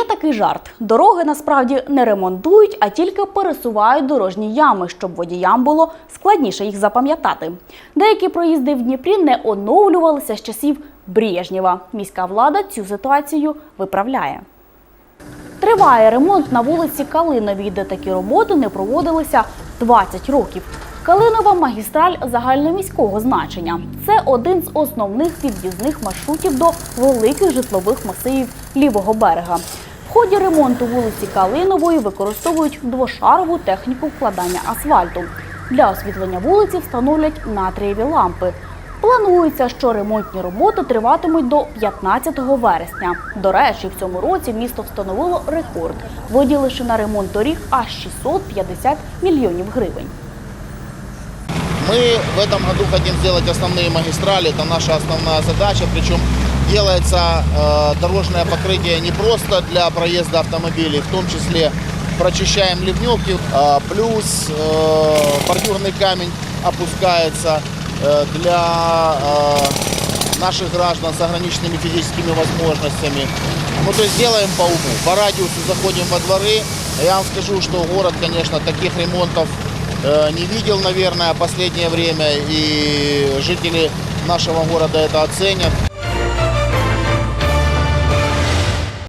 Є такий жарт: дороги насправді не ремонтують, а тільки пересувають дорожні ями, щоб водіям було складніше їх запам'ятати. Деякі проїзди в Дніпрі не оновлювалися з часів Брежнєва. Міська влада цю ситуацію виправляє. Триває ремонт на вулиці Калиновій, де такі роботи не проводилися 20 років. Калинова магістраль загальноміського значення. Це один з основних під'їзних маршрутів до великих житлових масивів лівого берега. В ході ремонту вулиці Калинової використовують двошарову техніку вкладання асфальту. Для освітлення вулиці встановлять натрієві лампи. Планується, що ремонтні роботи триватимуть до 15 вересня. До речі, в цьому році місто встановило рекорд, виділивши на ремонт доріг аж 650 мільйонів гривень. Мы в этом году хотим сделать основные магистрали, это наша основная задача, причем делается э, дорожное покрытие не просто для проезда автомобилей, в том числе прочищаем ливневки, э, плюс э, бордюрный камень опускается для наших граждан с ограниченными физическими возможностями. Ну, то есть делаем по уму. По радиусу заходим во дворы. Я вам скажу, что город, конечно, таких ремонтов не видел, наверное, последнее время. И жители нашего города это оценят.